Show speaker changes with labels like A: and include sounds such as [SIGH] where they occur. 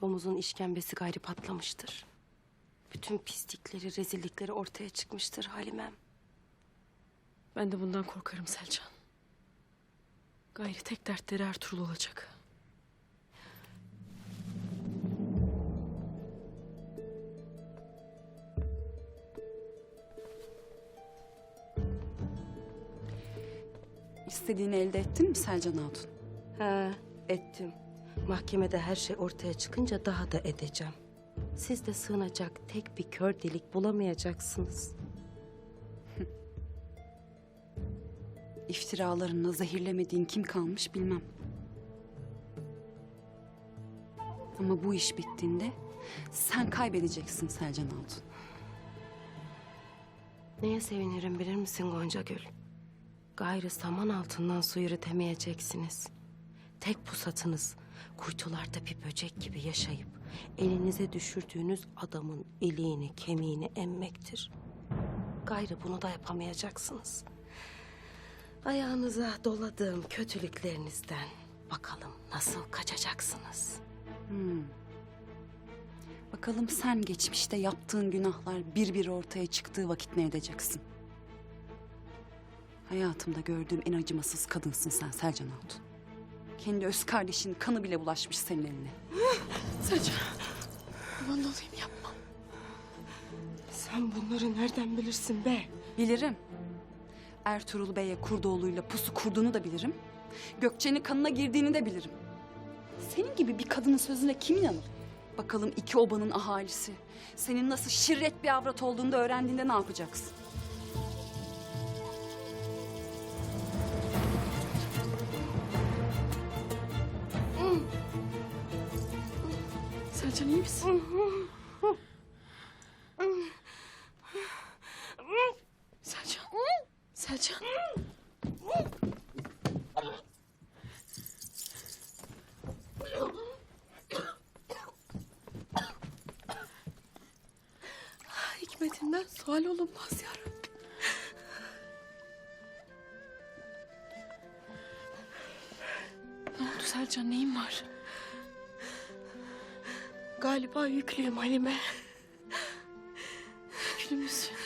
A: Domuzun işkembesi gayri patlamıştır. Bütün pislikleri, rezillikleri ortaya çıkmıştır Halimem.
B: Ben de bundan korkarım Selcan. Gayri tek dertleri Ertuğrul olacak.
C: İstediğini elde ettin mi Selcan Hatun?
A: He, ettim. Mahkemede her şey ortaya çıkınca daha da edeceğim. Siz de sığınacak tek bir kör delik bulamayacaksınız. [LAUGHS]
C: İftiralarınla zehirlemediğin kim kalmış bilmem. Ama bu iş bittiğinde sen kaybedeceksin Selcan Hatun.
A: Neye sevinirim bilir misin Gonca Gül? Gayrı saman altından su yürütemeyeceksiniz. Tek pusatınız kuytularda bir böcek gibi yaşayıp elinize düşürdüğünüz adamın iliğini kemiğini emmektir. Gayrı bunu da yapamayacaksınız. Ayağınıza doladığım kötülüklerinizden bakalım nasıl kaçacaksınız.
C: Bakalım sen geçmişte yaptığın günahlar bir bir ortaya çıktığı vakit ne edeceksin? Hayatımda gördüğüm en acımasız kadınsın sen Selcan Hatun. Kendi öz kardeşinin kanı bile bulaşmış senin eline.
B: Selcan. Aman olayım yapma.
A: Sen bunları nereden bilirsin be?
C: Bilirim. Ertuğrul Bey'e Kurdoğlu'yla pusu kurduğunu da bilirim. Gökçe'nin kanına girdiğini de bilirim. Senin gibi bir kadının sözüne kim inanır? Bakalım iki obanın ahalisi senin nasıl şirret bir avrat olduğunu da öğrendiğinde ne yapacaksın?
B: Selcan iyi misin? Selcan. Selcan. Hikmetinden sual olunmaz ya. Ne oldu Selcan neyin var?
A: Galiba yüklüyüm Halime.
B: Yüklü müsün?